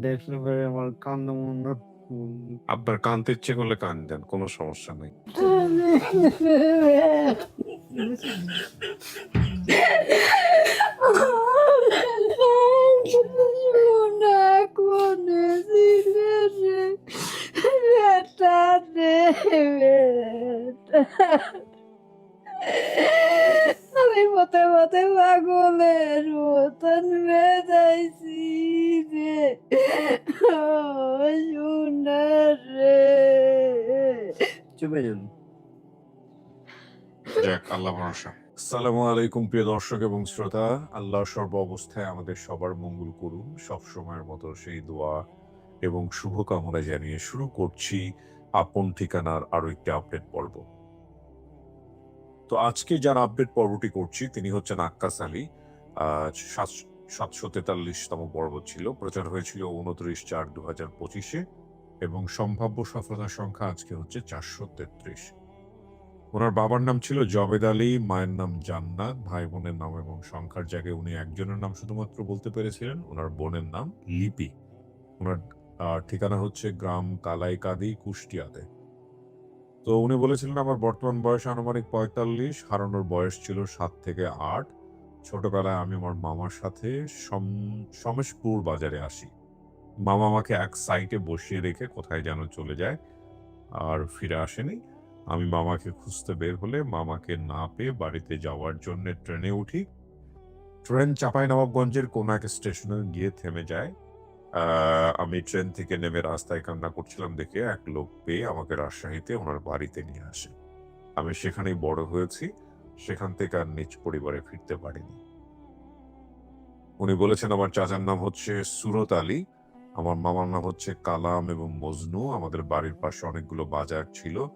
দেখলে পরে আমার কান্না মনে আপনার কানতে ইচ্ছে করলে কান দেন কোনো সমস্যা নেই। পথে পথে পাগলের মতন বেদাইছি রে সোনার রে চুপে যান যাক আল্লাহ ভরসা আসসালামু আলাইকুম প্রিয় দর্শক এবং শ্রোতা। আল্লাহ সর্ব অবস্থায় আমাদের সবার মঙ্গল করুন। সব সময়ের মতো সেই দোয়া এবং শুভকামনা জানিয়ে শুরু করছি। আপন ঠিকানার আরও একটি আপডেট পর্ব। তো আজকে যার আপডেট পর্বটি করছি, তিনি হচ্ছেন আক্কাস আলী। সাতশো তেতাল্লিশতম পর্ব ছিল। প্রচার হয়েছিল উনত্রিশ চার দু হাজার পঁচিশে এবং সম্ভাব্য সফলতার সংখ্যা আজকে হচ্ছে চারশো তেত্রিশ। ওনার বাবার নাম ছিল জবেদ আলী, মায়ের নাম জান্নাত, ভাই বোনের নাম এবং সংখ্যার জায়গায় উনি একজনের নাম শুধুমাত্র বলতে পেরেছিলেন, ওনার বোনের নাম লিপি। ওনার ঠিকানা হচ্ছে গ্রাম কালাইকাদি কুষ্টিয়াতে। তো উনি বলেছিলেন, আমার বর্তমান বয়স আনুমানিক পঁয়তাল্লিশ, হারানোর বয়স ছিল সাত থেকে আট। ছোটবেলায় আমি আমার মামার সাথে সম- সমেশপুর বাজারে আসি। মামা আমাকে এক সাইটে বসিয়ে রেখে কোথায় যেন চলে যায় আর ফিরে আসেনি। আমি মামাকে খুঁজতে বের হলে মামাকে না পেয়ে বাড়িতে যাওয়ার জন্য ট্রেনে উঠি। ট্রেন চাঁপাইনবাবগঞ্জের কোন এক স্টেশনে গিয়ে থেমে যায়। আমি ট্রেন থেকে নেমে রাস্তায় কান্না করছিলাম দেখে এক লোক পেয়ে আমাকে রাজশাহীতে ওনার বাড়িতে নিয়ে আসে। আমি সেখানেই বড় হয়েছি, সেখান থেকে আর নিজ পরিবারে ফিরতে পারিনি। উনি বলেছেন, আমার চাচার নাম হচ্ছে সুরত আলী, আমার মামার নাম হচ্ছে কালাম এবং মজনু, আমাদের বাড়ির পাশে অনেকগুলো বাজার ছিল।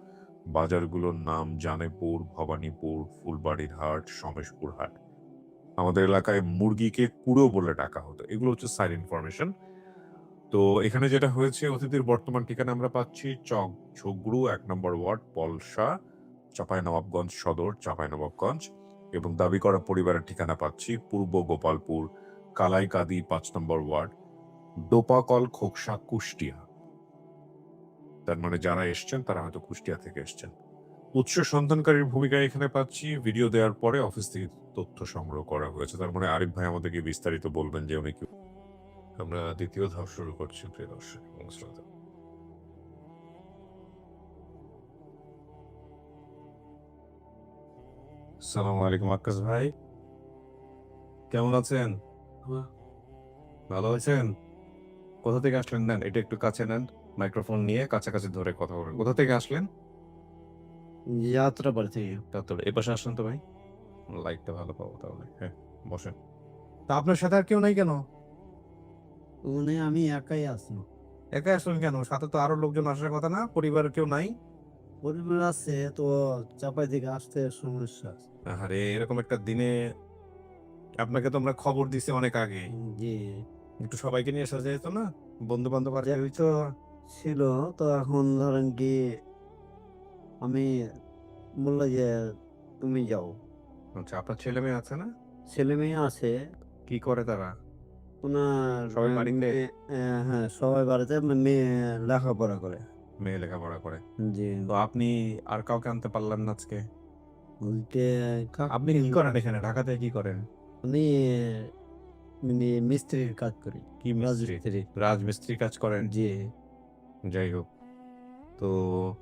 বাজারগুলোর নাম জানেপুর, ভবানীপুর, ফুলবাড়ির হাট, সমেশপুর হাট। আমাদের এলাকায় মুরগিকে কুড়ো বলে ডাকা হতো। এগুলো হচ্ছে সাইড ইনফরমেশন। তো এখানে যেটা হয়েছে, অতিথির বর্তমান ঠিকানা আমরা পাচ্ছি চক ঝগড়ু এক নম্বর ওয়ার্ড, পলসা, চাঁপাইনবাবগঞ্জ সদর, চাঁপাইনবাবগঞ্জ এবং দাবি করা পরিবারের ঠিকানা পাচ্ছি পূর্ব গোপালপুর, কালাইকাদি, পাঁচ নম্বর ওয়ার্ড ডোপাকল খোকসা, কুষ্টিয়া। তার মানে যারা এসছেন, তারা হয়তো কুষ্টিয়া থেকে এসছেন। উৎস সন্ধানকারীর ভূমিকা এখানে পাচ্ছি। ভিডিও দেওয়ার পরে অফিস থেকে তথ্য সংগ্রহ করা হয়েছে। তার মানে আরিফ ভাই আমাদেরকে বিস্তারিত বলবেন যে উনি কি আমরা দ্বিতীয় ধাপ শুরু করছি প্রিয় দর্শক এবং শ্রোতা। সালাম আলাইকুম আক্কাস ভাই। কেমন আছেন? ভালো আছেন? কোথা থেকে আসলেন? নেন এটা একটু কাছে নেন। মাইক্রোফোন নিয়ে কাছাকাছি ধরে কথা বলেন। কোথা থেকে আসলেন? যাত্রা বাড়ি থেকে। তাহলে এ পাশে আসলেন তো ভাই? লাইটটা ভালো পাবো তাহলে। হ্যাঁ বসেন। তা আপনার সাথে আর কেউ নাই কেন? মানে আমি একাই আছি। একাই আসলেন কেন? সাথে তো আরও লোকজন আসার কথা না? পরিবারের কেউ নাই? পরিবার আছে তো চাপাই থেকে আসতে সমস্যা আরে এরকম একটা দিনে আপনাকে তো আমরা খবর দিছি অনেক আগে। জি। একটু সবাইকে নিয়ে আসা যেত না? বন্ধু বান্ধব আর তো ছিল? তো এখন ধরেন কি আমি বলল যে তুমি যাও। আচ্ছা আপনার ছেলে মেয়ে আছে না? ছেলে মেয়ে আছে। কি করে তারা? ওনার সবাই বাড়িতে? মেয়ে- আহ, হ্যাঁ সবাই বাড়িতে মেয়ে লেখাপড়া করে। মেয়ে লেখাপড়া করে। জি। তো আপনি আর কাউকে আনতে পারলেন না আজকে? বলতে কাক- আপনি কি করেন এখানে? ঢাকাতে কি করেন? আমি মানে মিস্ত্রির কাজ করি কি মিস্ত্রি? রাজমিস্ত্রি। রাজমিস্ত্রি কাজ করেন? জি। যাই হোক। তো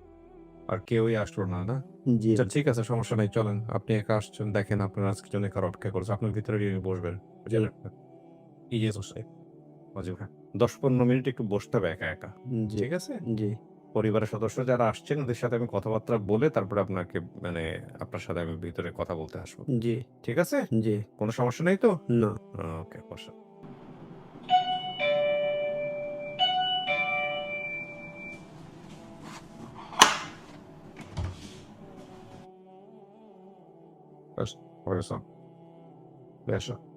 আর কেউই আসলো না না? জি। আচ্ছা ঠিক আছে সমস্যা নাই চলেন। আপনি একা আসছেন দেখেন আপনার আজকে জন্য কারও অপেক্ষা করছে। আপনার ভিতরে গিয়ে বসবেন। বুঝলেন? বসে। দশ পনেরো মিনিট একটু বসতে হবে একা একা ঠিক আছে? জি। পরিবারের সদস্য যারা আসছেন ওদের সাথে আমি কথাবার্তা বলে তারপরে আপনাকে মানে আপনার সাথে আমি ভিতরে কথা বলতে আসব। জি। ঠিক আছে? জি। কোনো সমস্যা নেই তো? না। ওকে বসা। বেশ বসো বেশো।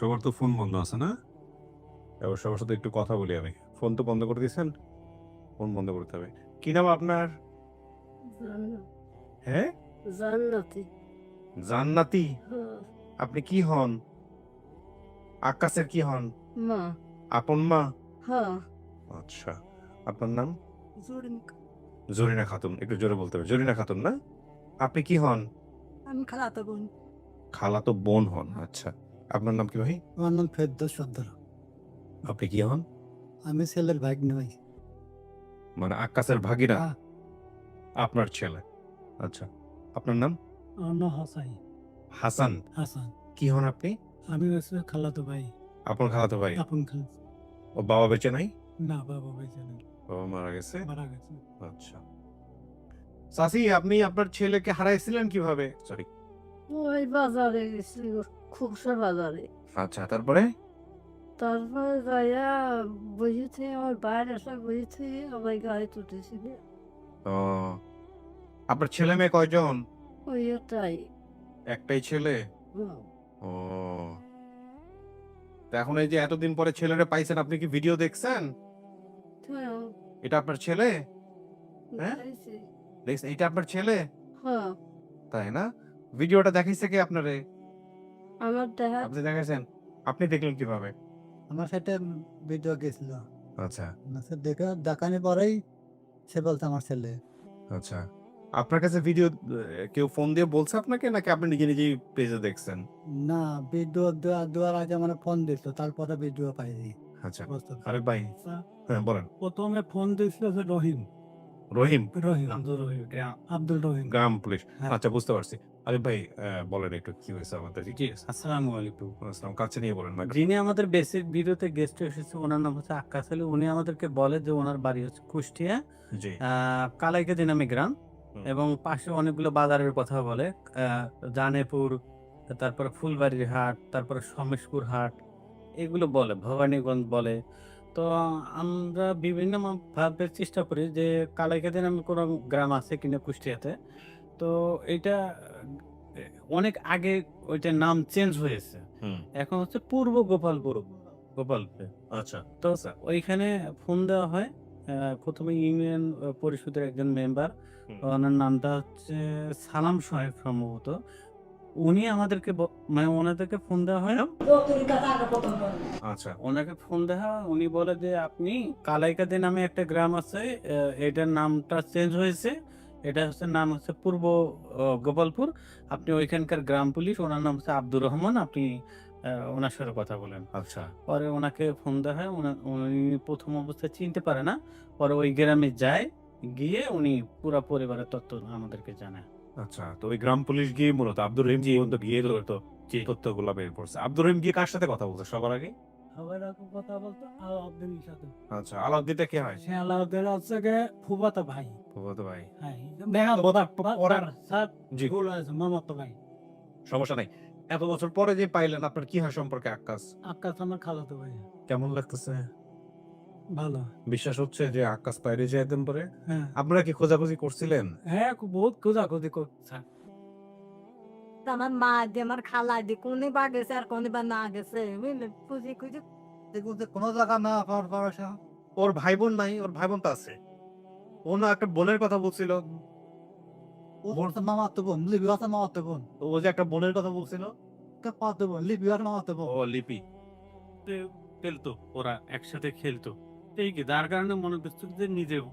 সবার তো ফোন বন্ধ আছে না? এবার সবার সাথে একটু কথা বলি আমি। ফোন তো বন্ধ করে দিয়েছেন ফোন বন্ধ করতে হবে। কি নাম আপনার? হ্যাঁ? জান্নাতি। জান্নাতি? হ্যাঁ, আপনি কি হন? আকাশের কি হন? মা। আপন মা? হ্যাঁ। আচ্ছা আপনার নাম? জরিন জরিনা খাতুন একটু জোরে বলতে হবে। জরিনা খাতুন না? আপনি কি হন? আমি খালাতো বোন। খালা তো বোন হন আচ্ছা। আপনার নাম কি ভাই? আমার নাম ফেরদৌস সর্দার আপনি কি হন? আমি ছেলের ভাগ নই মানে আকাশের ভাগিরা হ্যাঁ। আপনার ছেলে। আচ্ছা আপনার নাম? আমার নাম হাসাই হাসান? হাসান। কি হন আপনি? আমি হচ্ছে খালাতো ভাই। আপন খালাতো ভাই? আপন খাল। ও বাবা বেঁচে নাই? না বাবা বেঁচে নেই। বাবা মারা গেছে? মারা গেছে। আচ্ছা। সাসি আপনি আপনার ছেলেকে হারাইছিলেন কীভাবে? সরি ওই বাজারে গেছি খুবসা বাজারে আচ্ছা তারপরে? তারপরে যাইয়া বুঝেছি আমার বাইরে এসে বুঝেছি আমার গাড়ি তুটেছি ও আপনার ছেলে মেয়ে কয়জন? ওই এটাই একটাই ছেলে? হ্যাঁ। ও। তা এখন এই যে এতদিন পরে ছেলেরে পাইছেন আপনি কি ভিডিও দেখছেন? এটা আপনার ছেলে? হ্যাঁ? দেখছি। দেখছেন এটা আপনার ছেলে? হ্যাঁ। তাই না? ভিডিওটা দেখাইছে কি আপনারে? আমার দেখা আপনি দেখাইছেন আপনি দেখলেন কীভাবে? আমার সাথে ভিডিও গেছিল। আচ্ছা। সে দেখে দেখানি পরেই সে বলছে আমার ছেলে। আচ্ছা। আপনার কাছে ভিডিও কেউ ফোন দিয়ে বলছে আপনাকে নাকি আপনি নিজে নিজেই পেজে দেখছেন? না ভিডিও দেওয়া দেওয়ার আগে মানে ফোন দিত তারপরে ভিডিও পাইনি। আচ্ছা। আরেক ভাই হ্যাঁ বলেন। প্রথমে ফোন দিয়েছিল যে রহিম। রহিম? রহিম। আব্দুল রহিম আব্দুল রহিম। গ্রাম পুলিশ। হ্যাঁ। আচ্ছা বুঝতে পারছি। আরে ভাই বলেন একটু কি হয়েছে আমাদের? জি আসসালামু আলাইকুম। আসসালাম কাছে নিয়ে বলেন মাইক্রোফোন। যিনি আমাদের বেসিক ভিডিওতে গেস্ট এসেছে ওনার নাম হচ্ছে আক্কাস আলী। উনি আমাদেরকে বলে যে ওনার বাড়ি হচ্ছে কুষ্টিয়া। জি। আহ, কালাইকে দিনামি গ্রাম এবং পাশে অনেকগুলো বাজারের কথা বলে। জানেপুর তারপরে ফুলবাড়ির হাট তারপরে সমেশপুর হাট এগুলো বলে ভবানীগঞ্জ বলে। তো আমরা বিভিন্ন ভাবে চেষ্টা করি যে কালাইকে দিনামি কোনো গ্রাম আছে কিনা কুষ্টিয়াতে। তো এটা অনেক আগে ওইটার নাম চেঞ্জ হয়েছে। এখন হচ্ছে পূর্ব গোপালপুর গোপালপুর। আচ্ছা। তো ওইখানে ফোন দেওয়া হয় প্রথমে ইউনিয়ন পরিষদের একজন মেম্বার ওনার নামটা হচ্ছে সালাম সাহেব সম্ভবত। উনি আমাদেরকে মানে ওনাদেরকে ফোন দেওয়া হয়। আচ্ছা। ওনাকে ফোন দেওয়া হয়, উনি বলে যে আপনি কালাইকাদি নামে একটা গ্রাম আছে এটার নামটা চেঞ্জ হয়েছে এটা হচ্ছে নাম হচ্ছে পূর্ব গোপালপুর। আপনি ওইখানকার গ্রাম পুলিশ ওনার নাম হচ্ছে আব্দুর রহমান। আপনি ওনার সাথে কথা বলেন। আচ্ছা। পরে ওনাকে ফোন দেওয়া হয় উনি প্রথম অবস্থায় চিনতে পারে না। পরে ওই গ্রামে যায় গিয়ে উনি পুরা পরিবারের তথ্য আমাদেরকে জানায়। আচ্ছা তো ওই গ্রাম পুলিশ গিয়ে মূলত আব্দুর রহিম জি। গিয়ে তো। তথ্যগুলো বের করছে। আব্দুর রহিম গিয়ে কার সাথে কথা বলছে সবার আগে সবাই রকম কথা বলতো আলাউদ্দিনের সাথে। আচ্ছা আলাউদ্দিনটা কে হয়? সে আলাউদ্দিন হচ্ছে ভাই। ভাই। হ্যাঁ দেখা ওরা- স্যার জি। ভুল হয়েছে মামাতো ভাই। সমস্যা নাই। এত বছর পরে যে পাইলেন আপনার কি হয় সম্পর্কে আকাশ আকাশ আমার খালাতো ভাই। কেমন লাগতেছে? ভালো। বিশ্বাস হচ্ছে যে আকাশ বাইরে যায় একদিন পরে? হ্যাঁ। আপনারা কি খোঁজাখুঁজি করছিলেন? হ্যাঁ বহুত খোঁজাখুঁজি করছে আমার মা দিয়ে আমার খালা দিয়ে কোনে বা গেছে আর কোনে বা না গেছে বুঝলে? খুঁজি খুঁজি। কোনো জায়গা না পাওয়ার ওর ভাই বোন নাই ওর ভাই বোন তো আছে। ও না একটা বোনের কথা বলছিল। ও হচ্ছে মামাতো বোন লিবি আছে মামাতো বোন। ও যে একটা বোনের কথা বলছিল। পাতো বোন লিবি আর মামাতো বোন। ও লিপি। খেলতো ওরা একসাথে খেলতো। এই কি যার কারণে মনে করতো যে নিজেও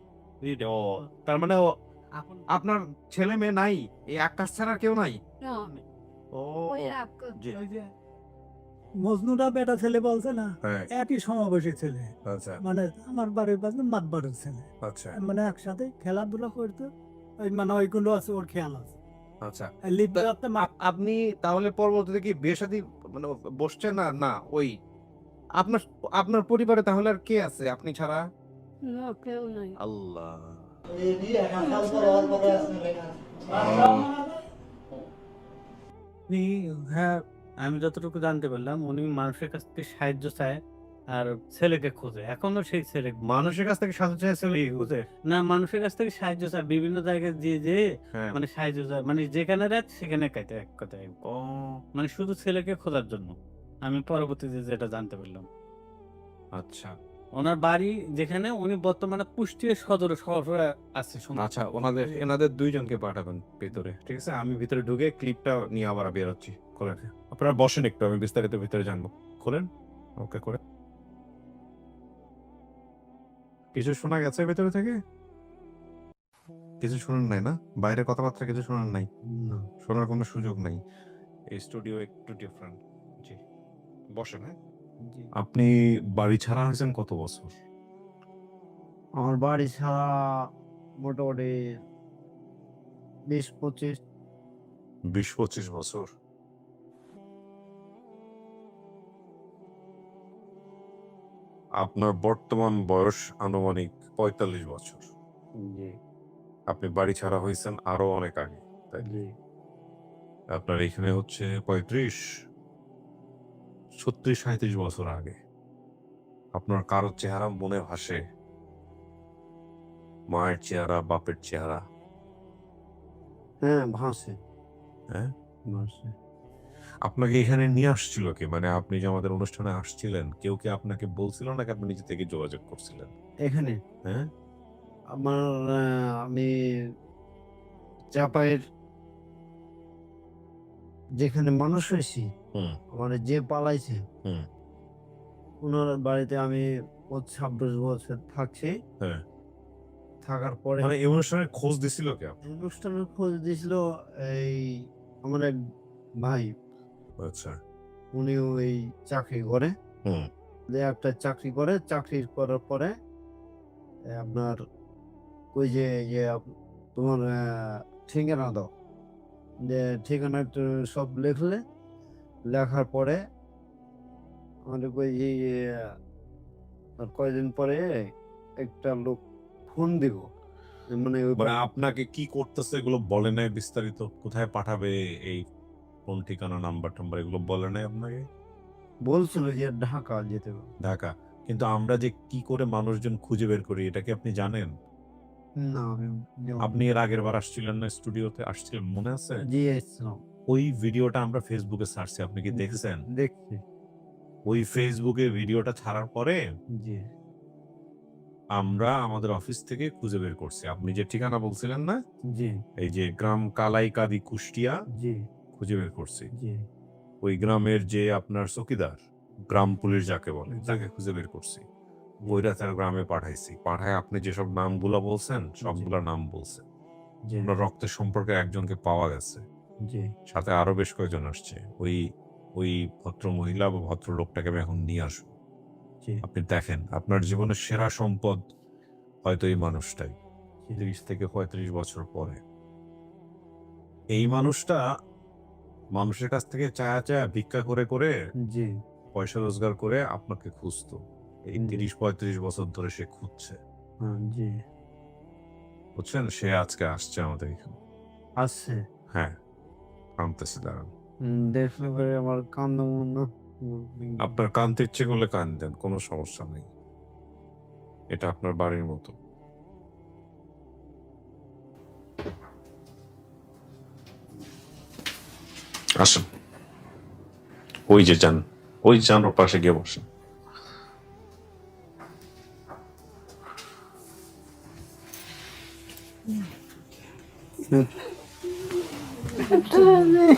তার মানে আপনার ছেলে মেয়ে নাই এই আকাশ ছাড়া কেউ নাই? না, ও। জি। ওই বেটা ছেলে বলছে না হ্যাঁ। একই সমাবেশী ছেলে। আচ্ছা। মানে আমার বাড়ির পাশে মাতবাড়ির ছেলে। আচ্ছা। মানে একসাথে খেলাধুলা করতো ওই মানে ওইগুলো আছে ওর খেয়াল আছে। আচ্ছা। আপনি তাহলে পরবর্তীতে কি বিয়ে শাদী মানে বসছেন না? না ওই। আপনার আপনার পরিবারে তাহলে আর কে আছে? আপনি ছাড়া? কেউ নাই। আল্লাহ। হ্যাঁ আমি যতটুকু জানতে পারলাম উনি মানুষের কাছ থেকে সাহায্য চায় আর ছেলেকে খোঁজে। এখনও সেই ছেলে মানুষের কাছ থেকে সাহায্য চাইছিল বুঝে না মানুষের কাছ থেকে সাহায্য চায় বিভিন্ন জায়গায় দিয়ে যে হ্যাঁ। মানে সাহায্য চায়। মানে যেখানে রাত সেখানে কাইতে এক কথায়। ও। মানে শুধু ছেলেকে খোঁজার জন্য। আমি পরবর্তীতে যেটা জানতে পারলাম। আচ্ছা। ওনার বাড়ি যেখানে উনি বর্তমানে কুষ্টিয়া সদর শহরে আছে। আচ্ছা ওনাদের এনাদের দুইজনকে পাঠাবেন ভিতরে। ঠিক আছে আমি ভিতরে ঢুকে ক্লিপটা নিয়ে আবার বেরোচ্ছি খোলেন। আপনারা বসেন একটু আমি বিস্তারিত ভিতরে জানব। খোলেন? ওকে করে কিছু শোনা গেছে ভেতরে থেকে? কিছু শোনেন নাই না? বাইরে কথাবার্তা কিছু শোনেন নাই? না। শোনার কোনো সুযোগ নাই। এই স্টুডিও একটু ডিফারেন্ট জি। বসেন হ্যাঁ। আপনি বাড়ি ছাড়া হয়েছেন কত বছর? আমার বাড়ি ছাড়া মোটামুটি বিশ পঁচিশ। বিশ পঁচিশ বছর। আপনার বর্তমান বয়স আনুমানিক পঁয়তাল্লিশ বছর। আপনি বাড়ি ছাড়া হয়েছেন আরও অনেক আগে জি। আপনার এখানে হচ্ছে পঁয়ত্রিশ। ছত্রিশ সাঁত্রিশ বছর আগে। আপনার কারোর চেহারা মনে ভাসে? মায়ের চেহারা বাপের চেহারা? হ্যাঁ ভাসে। হ্যাঁ? ভাসে। আপনাকে এখানে নিয়ে আসছিল কি? মানে আপনি যে আমাদের অনুষ্ঠানে আসছিলেন কেউ কি আপনাকে বলছিল নাকি আপনি নিজে থেকে যোগাযোগ করছিলেন? এখানে? হ্যাঁ? আমার আমি চাপাইয়ের যেখানে মানুষ হয়েছি আমার যে পালাইছে। হুম। ওনার বাড়িতে আমি ছাব্বিশ বছর থাকছি। হ্যাঁ। থাকার পরে মানে এই অনুষ্ঠানের খোঁজ দিছিল কি? অনুষ্ঠানের খোঁজ দিয়েছিল এই আমার এক ভাই। আচ্ছা। উনি ওই চাকরি করে। হুম। যে একটা চাকরি করে চাকরি করার পরে আপনার ওই যে যে তোমার ঠিকানা দাও। যে ঠিকানা সব লিখলে লেখার পরে আমাদের ওই যে কয়দিন পরে একটা লোক ফোন দিব মানে মানে আপনাকে কি করতেছে এগুলো বলে নাই বিস্তারিত? কোথায় পাঠাবে এই কোন ঠিকানা নাম্বার টাম্বার এগুলো বলে নাই আপনাকে? বলছিল যে ঢাকা যেতে ঢাকা। কিন্তু আমরা যে কি করে মানুষজন খুঁজে বের করি এটা কি আপনি জানেন? না আপনি এর আগের বার আসছিলেন না স্টুডিওতে? আসছিলেন মনে আছে? জি ওই ভিডিওটা আমরা ফেসবুকে সার্চে আপনি কি দেখছেন? দেখছি। ওই ফেসবুকে ভিডিওটা ছাড়ার পরে জি। আমরা আমাদের অফিস থেকে খুঁজে বের করছি। আপনি যে ঠিকানা বলছিলেন না? জি। এই যে গ্রাম কালাইকাদি কুষ্টিয়া জি। খুঁজে বের করছি। জি। ওই গ্রামের যে আপনার চকিদার গ্রাম পুলিশ যাকে বলে তাকে খুঁজে বের করছি। ওইটা তার গ্রামে পাঠাইছি। পাঠায় আপনি যেসব নামগুলা বলছেন সবগুলা নাম বলছেন। রক্তের সম্পর্কে একজনকে পাওয়া গেছে। সাথে আরও বেশ কয়েকজন আসছে। ওই ওই ভদ্র মহিলা বা ভদ্র লোকটাকে আমি এখন নিয়ে আসব। জি। আপনি দেখেন আপনার জীবনের সেরা সম্পদ হয়তো এই মানুষটাই। তিরিশ থেকে পঁয়ত্রিশ বছর পরে। এই মানুষটা মানুষের কাছ থেকে চায়া চায়া ভিক্ষা করে করে পয়সা রোজগার করে আপনাকে খুঁজতো। এই। তিরিশ পঁয়ত্রিশ বছর ধরে সে খুঁজছে। হ্যাঁ, জি। বুঝছেন? সে আজকে আসছে আমাদের এখানে। আসছে? হ্যাঁ। কাঁদতেছে দাঁড়ান। দেখলে পরে আমার কান্না মন আপনার কাঁদতে ইচ্ছে করলে কান দেন কোনো সমস্যা নেই। এটা আপনার বাড়ির মতো। আসুন। ওই যে যান ওই যান ওর পাশে গিয়ে বসেন। Tanrım.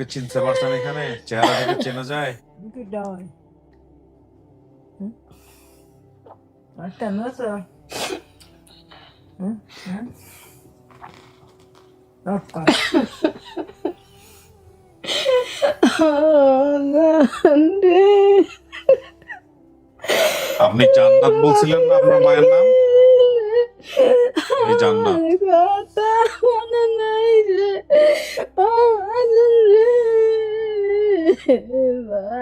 কাউকে চিনতে পারছেন এখানে? চেহারা দেখে চেনা যায়? আপনি জান্নাত বলছিলেন না আপনার মায়ের নাম? জান্নাত।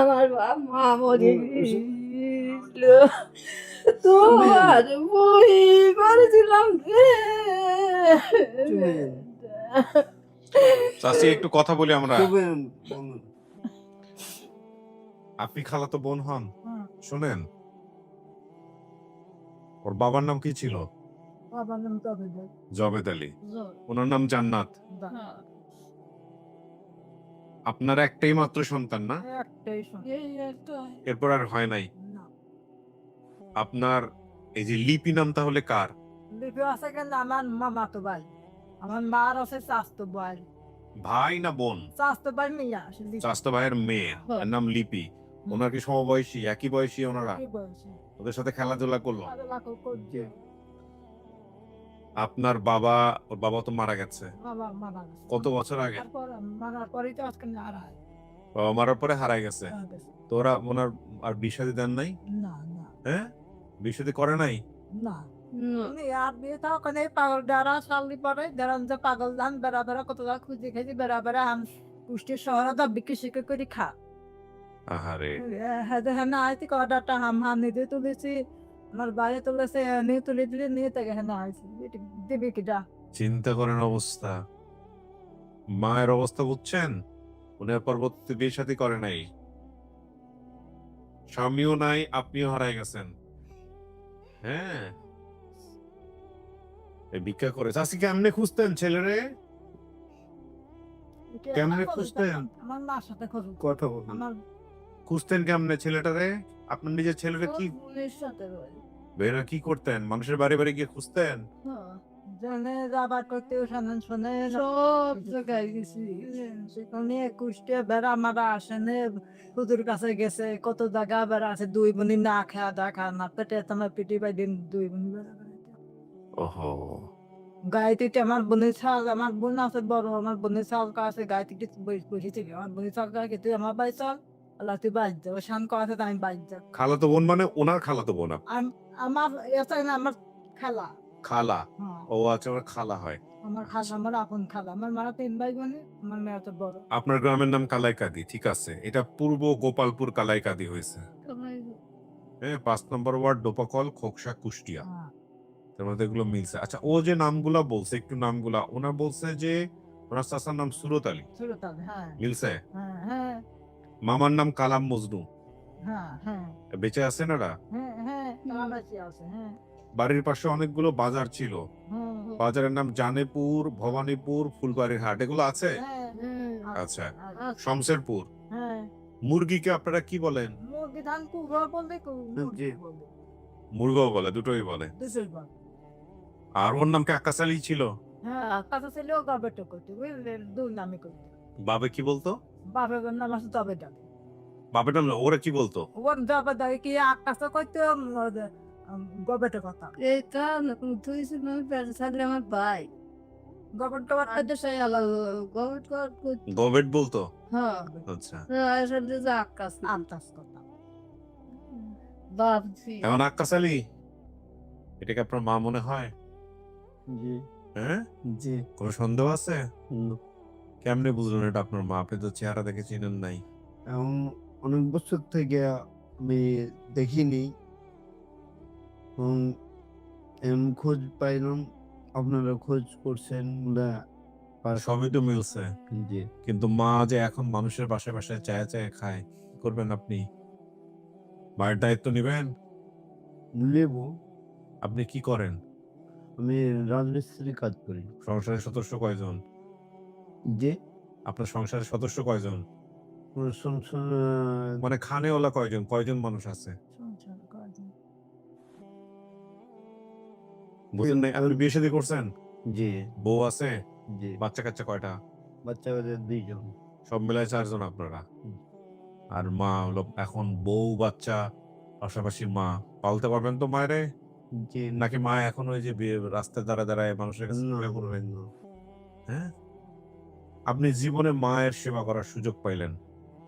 আমার তো মা মরে গেছিল তোমার বই করেছিলাম চাচি একটু কথা বলি আমরা। আপনি খালাতো বোন হন। শুনেন? ওর বাবার নাম কি ছিল? বাবার নাম জবেদ আলী। ওনার নাম জান্নাত। আপনার একটাই মাত্র সন্তান না? একটাই এরপর আর হয় নাই? না। আপনার এই যে লিপি নাম তাহলে কার? লিপি আছে কিন্তু আমার মামা তো ভাই। আমার মার আছে স্বাস্থ্য ভাই। ভাই না বোন? স্বাস্থ্য ভাই মেয়ে। ভাইয়ের মেয়ে। এর নাম লিপি। ওনার কি সমবয়সী? একই বয়সী ওনারা? ওদের সাথে খেলাধুলা করল? করছে। আপনার বাবা ওর বাবা তো মারা গেছে। বাবা মারা গেছে। কত বছর আগে? তারপর মারার পরেই তো আজকে আর হয়। বাবা মারার পরে হারাই গেছে। তো ওরা ওনার আর বিষাদি দেন নাই? না না। হ্যাঁ? বিষাদি করে নাই? না। আর বিয়ে কেন পাগল সালি পরে। যে পাগল ধান বেড়া বেড়া কত খুঁজে খেয়েছি বেড়া বেড়া হাম পুষ্টির শহরে তো বিক্রি শিখে করে খা। আহারে। হ্যাঁ হ্যাঁ না আইতি হাম হাম তুলেছি। আমার বাইরে তুলেছে নিয়ে দিলে নিয়ে দিবি কিটা চিন্তা করেন অবস্থা। মায়ের অবস্থা বুঝছেন? উনি পরবর্তী বিয়ে সাথে করে নাই। স্বামীও নাই আপনিও হারাই গেছেন। হ্যাঁ। ভিক্ষা করে। চাষি কেমনে খুঁজতেন ছেলেরে? কেমনে খুঁজতেন? আমার মার সাথে কথা বলুন। খুঁজতেন কেমনে ছেলেটারে? আপনার নিজের ছেলেরে কি বোনের সাথে রয় বেরা কি করতেন? মানুষের বাড়ি বাড়ি গিয়ে খুঁজতেন? জেনে যাবার করতে শোনেন শোনে সব জায়গায় গেছি। সেখানে কুষ্টে বেড়া মারা আসেনে কাছে গেছে। কত জায়গা বেড়া আছে। দুই না খাওয়া দেখা না পেটে তোমার পিটি দিন দুই বোন বেড়া। ওহো। আমার বোনের আমার বোন আছে বড়। আমার বোনের ছাল আছে গায়েতিতে বসে থেকে আমার বোনের তুই আমার বাড়ি চল আল্লাহ তুই যাও শান তাই আমি যাও খালাতো বোন মানে ওনার খালাতো বোন আপ- আম- আমার এসে না আমার খেলা। খালা? হ্যাঁ। ও আচ্ছা খালা হয়। আমার খালা আমার আপন খালা। আমার মারা তিন ভাই বোনে আমার মেয়ে তো বড়। আপনার গ্রামের নাম কালাইকাদি ঠিক আছে। এটা পূর্ব গোপালপুর কালাইকাদি হয়েছে। হ্যাঁ পাঁচ নম্বর ওয়ার্ড ডোপাকল খোকসা কুষ্টিয়া। হ্যাঁ। তার মধ্যে এগুলো মিলছে। আচ্ছা ও যে নামগুলা বলছে একটু নামগুলা। ওনার বলছে যে ওনার চাচার নাম সুরত আলী। ছোট হ্যাঁ। মিলছে? হ্যাঁ হ্যাঁ। মামার নাম কালাম মজনু। হ্যাঁ হ্যাঁ। বেঁচে আছেন এরা হ্যাঁ হ্যাঁ আছে হ্যাঁ। বাড়ির পাশে অনেকগুলো বাজার ছিল। বাজারের নাম জানেপুর ভবানীপুর ফুলবাড়ির হাট এগুলো আছে? হ্যাঁ আচ্ছা হ্যাঁ। শমশেরপুর। মুরগিকে আপনারা কি বলেন? মুরগি। মুরগাও বলে দুটোই বলে। আর ওর নাম কি আকাশ ছিল? হ্যাঁ দুই নামে করতে। বাবে কি বলতো? বাপের নাম আছে তবে ডাকে বাপের নাম ওরা কি বলতো? ওর কি আকাশে করতে গবেটা কথা। এটা তুই আমার ভাই। সাই বলতো? হ্যাঁ। আচ্ছা। আসলে যে আকাশ আন্দাজ কথা বাপজি এখন আকাশ আলী? এটাকে আপনার মা মনে হয়? জি। হ্যাঁ? জি। কোনো সন্দেহ আছে। কেমনে বুঝলেন এটা আপনার মা? আপনি তো চেহারা দেখে চিনেন নাই। এবং অনেক বছর থেকে আমি দেখিনি। এমন খোঁজ পাইলাম আপনারা খোঁজ করছেন বলে সবই তো মিলছে। জি। কিন্তু মা যে এখন মানুষের বাসায় বাসায় চায় চায় খায় করবেন আপনি? মায়ের দায়িত্ব নেবেন? লেবু আপনি কি করেন? আমি রাজমিস্ত্রি কাজ করি। সংসারের সদস্য কয়জন? যে আপনার সংসারের সদস্য কয়জন? মানে খানেওয়ালা কয়জন? কয়জন মানুষ আছে? বুঝলেন না আপনি বিয়ে শাদী করছেন? জি। বউ আছে? জি। বাচ্চা কাচ্চা কয়টা? বাচ্চা বাচ্চা দুইজন। সব মিলায় চারজন আপনারা? আর মা হলো এখন বউ বাচ্চা পাশাপাশি মা। পালতে পারবেন তো মায়েরে? জি। নাকি মা এখন ওই যে বিয়ে- রাস্তায় দাঁড়ায় দাঁড়ায় মানুষের কাছে করবেন? হ্যাঁ? আপনি জীবনে মায়ের সেবা করার সুযোগ পাইলেন।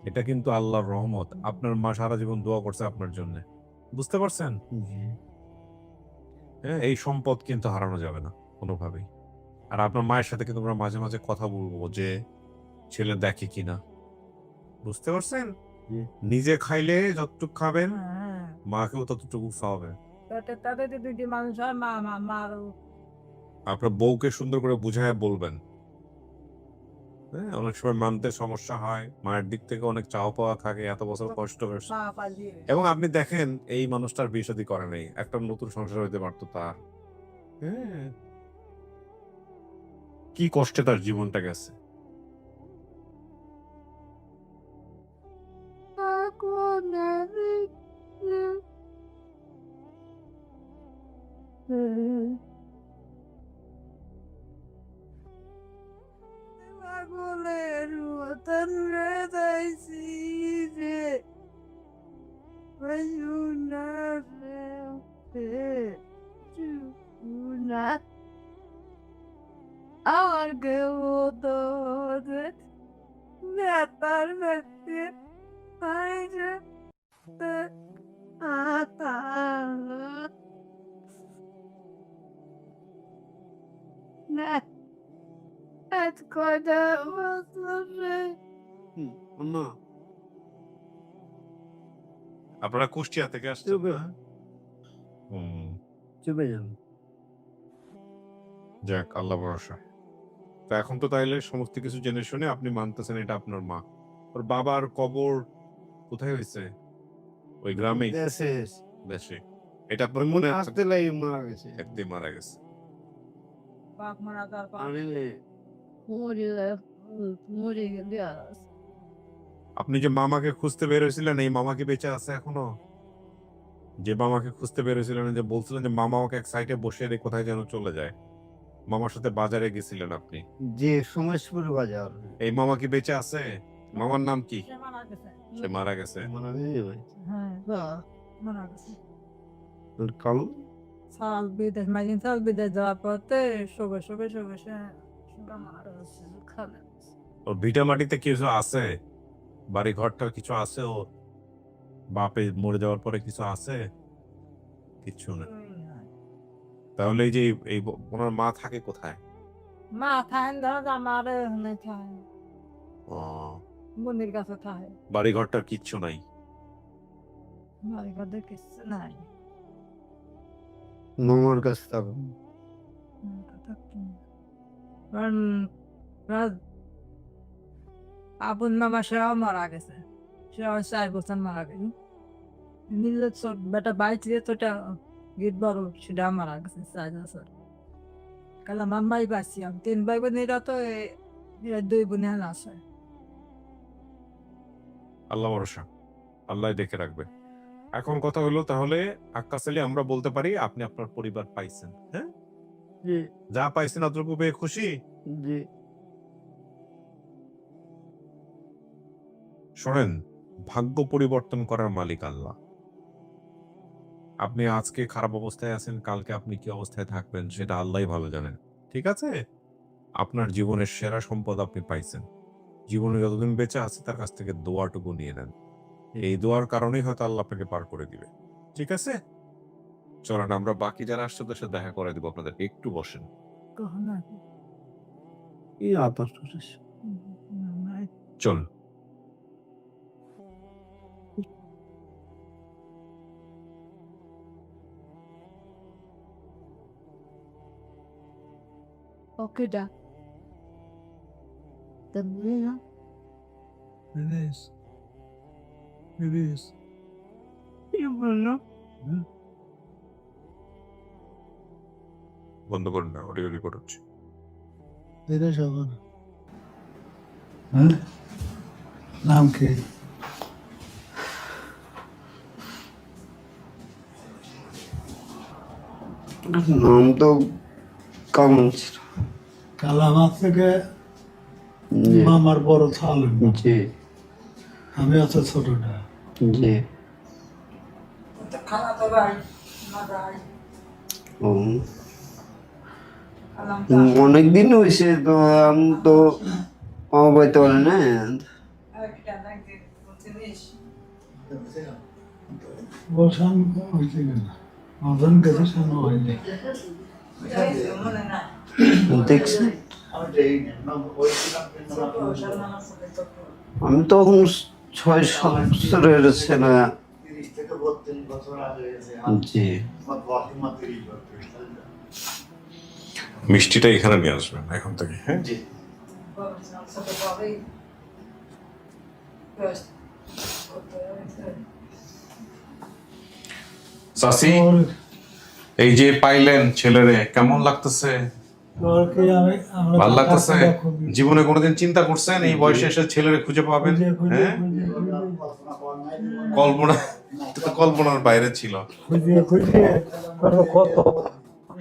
এটা কিন্তু আল্লাহর রহমত। আপনার মা সারা জীবন দোয়া করছে আপনার জন্য। বুঝতে পারছেন? হ্যাঁ এই সম্পদ কিন্তু হারানো যাবে না কোনোভাবেই। আর আপনার মায়ের সাথে কিন্তু আমরা মাঝে মাঝে কথা বলব যে ছেলে দেখে কিনা বুঝতে পারছেন? নিজে খাইলে যতটুকু খাবেন হ্যাঁ মাকেও ততটুকু হয় মা মা মারও। আপনার বউকে সুন্দর করে বুঝায় বলবেন। হ্যাঁ অনেক সময় মানতে সমস্যা হয়। মায়ের দিক থেকে অনেক চাও পাওয়া থাকে এত বছর কষ্ট হয়েছে এবং আপনি দেখেন এই মানুষটার বিয়ে শাদী করে নেই। একটা নতুন সংসার হইতে পারতো তার। হ্যাঁ। কি কষ্টে তার জীবনটা গেছে। পাগলের মতন বেদাইছি রে না না আমার কেউ তো নেতার ব্যক্তি পাইছে আতা আজ কটা বছরে হুম, আম্মা আপনারা কুষ্টিয়া থেকে আসছেন চুপে না? হুম, চুপে যান যাক আল্লাহ ভরসা তো এখন তো তাইলে সমস্ত কিছু জেনে শুনে আপনি মানতেছেন এটা আপনার মা। ওর বাবার কবর কোথায় হয়েছে? ওই গ্রামে দেশে দেশে এটা আপনার মনে আছে? আসতে লাগে মারা গেছে। একদিন মারা গেছে। বাপ মারা আমি মরে মরে গেলে আপনি যে মামাকে খুঁজতে বের হয়েছিলেন এই মামা কি বেঁচে আছে এখনও? যে মামাকে খুঁজতে বের হয়েছিলেন যে বলছিলেন যে মামা আমাকে এক সাইডে বসে রেখে কোথায় যেন চলে যায়। মামার সাথে বাজারে গেছিলেন আপনি। যে সমাজপুর বাজার। এই মামা কি বেঁচে আছে? মামার নাম কি? সে মারা গেছে। সে মারা গেছে। হ্যাঁ। মারা গেছে। আর কাল? সাল বিদেশ মাঝিন সাল বিদেশ যাওয়ার পরে সবে সবে সবে ওর ভিটা মাটিতে কিছু আছে? বাড়ি ঘরটা কিছু আছে? ও বাপে মরে যাওয়ার পরে কিছু আছে? কিছু না। তাহলে এই যে এই- ওনার মা থাকে কোথায়? মা থাকেন ধরো আমার এখানে থাকে ও, মন্দির কাছে থাকে বাড়ি ঘরটার কিচ্ছু নাই? বাড়ি ঘরে কিছু নাই। মামার কাছে থাকো হুম, তো থাকতো না। কারণ আপন মামা সেও মারা গেছে। সেও চার বছর মারা গেছে। নিজের বেটা বাড়ি থেকে ছোটা গীত বড়, সেটা মারা গেছে, চার কাল আমার ভাই পাচ্ছি আমি তিন ভাই বোন, এরা তো এরা দুই বোনে আছে। আল্লাহ ভরসা, আল্লাহ দেখে রাখবে। এখন কথা হলো তাহলে আক্কাস আলী, আমরা বলতে পারি আপনি আপনার পরিবার পাইছেন হ্যাঁ? জি। যা পাইছেন অতটুকু পেয়ে খুশি? জি। শোনেন ভাগ্য পরিবর্তন করার মালিক আল্লাহ। আপনি আজকে খারাপ অবস্থায় আছেন কালকে আপনি কি অবস্থায় থাকবেন সেটা আল্লাহ ভালো জানেন ঠিক আছে? আপনার জীবনের সেরা সম্পদ আপনি পাইছেন। জীবনে যতদিন বেঁচে আছে তার কাছ থেকে দোয়াটুকু নিয়ে নেন। এই দোয়ার কারণেই হয়তো আল্লাহ আপনাকে পার করে দিবে ঠিক আছে? চলেন আমরা বাকি যারা আসছে তাদের সাথে দেখা করে দিব আপনাদের একটু বসেন। চল ওকে ডা Também, It is. It is. বন্ধ করুন না অডিও রেকর্ড হচ্ছে। এটা সবার হ্যাঁ? নাম কি? নাম তো ছিল থেকে মামার বড় থাল জি। আমি অত ছোটটা জি। খানা তো ভাই না ভাই। ও। খালাম অনেক দিন হয়েছে তো আমি তো বইতে পারি না? বসান হয়েছে কেন শোনো হয়নি দেখছি আমি তো এখন ছয় সাত বছরের ছেলে। জি। মিষ্টিটা এখানে নিয়ে আসবেন এখন থেকে হ্যাঁ? ভাবেই এই যে পাইলেন ছেলেরে কেমন লাগতেছে? ভালো লাগতেছে? জীবনে কোনোদিন চিন্তা করছেন এই বয়সে এসে ছেলেরে খুঁজে পাবেন? হ্যাঁ? কল্পনা কল্পনার বাইরে ছিল।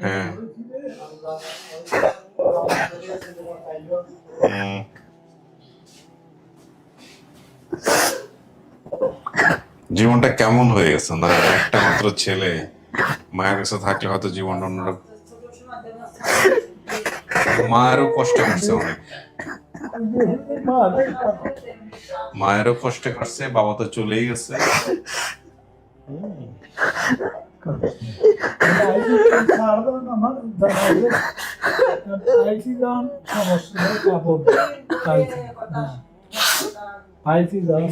হ্যাঁ। জীবনটা কেমন হয়ে গেছে? না, একটা মাত্র ছেলে, মায়ের কাছে থাকলে হয়তো জীবনটা অন্যরকম। মায়েরও কষ্ট করছে অনেক। মায়েরও কষ্ট করছে বাবা তো চলেই গেছে। Belki sardan ama dağıldı. Belki dağın çamaşırı kapıldı. Belki. Belki dağın.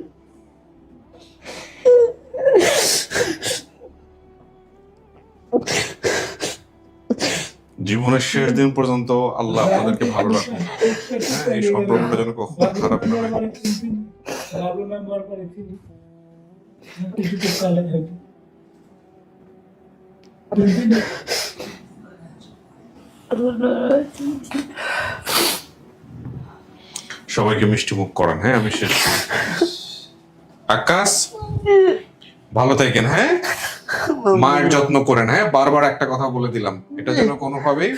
শেষ দিন পর্যন্ত আল্লাহ আপনাদেরকে ভালো রাখুন। হ্যাঁ এই সম্পর্কটা যেন কখনো খারাপ না হয়। সবাইকে মিষ্টি মুখ করেন হ্যাঁ আমি শেষ। আকাশ, ভালো থাকেন হ্যাঁ? মায়ের যত্ন করেন হ্যাঁ বারবার একটা কথা বলে দিলাম। এটা যেন কোনোভাবেই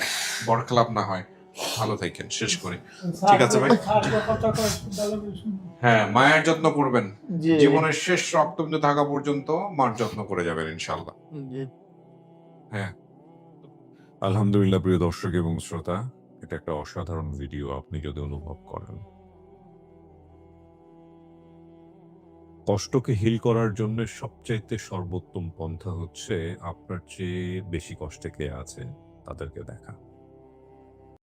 বরখলাপ না হয়। ভালো থাকেন শেষ করি। ঠিক আছে ভাই। হ্যাঁ মায়ের যত্ন করবেন। জীবনের শেষ রক্তবিন্দু থাকা পর্যন্ত মার যত্ন করে যাবেন ইনশাল্লাহ হ্যাঁ। আলহামদুলিল্লাহ প্রিয় দর্শক এবং শ্রোতা এটা একটা অসাধারণ ভিডিও আপনি যদি অনুভব করেন। কষ্টকে হিল করার জন্য সবচাইতে সর্বোত্তম পন্থা হচ্ছে আপনার চেয়ে বেশি কষ্টে কে আছে, তাদেরকে দেখা।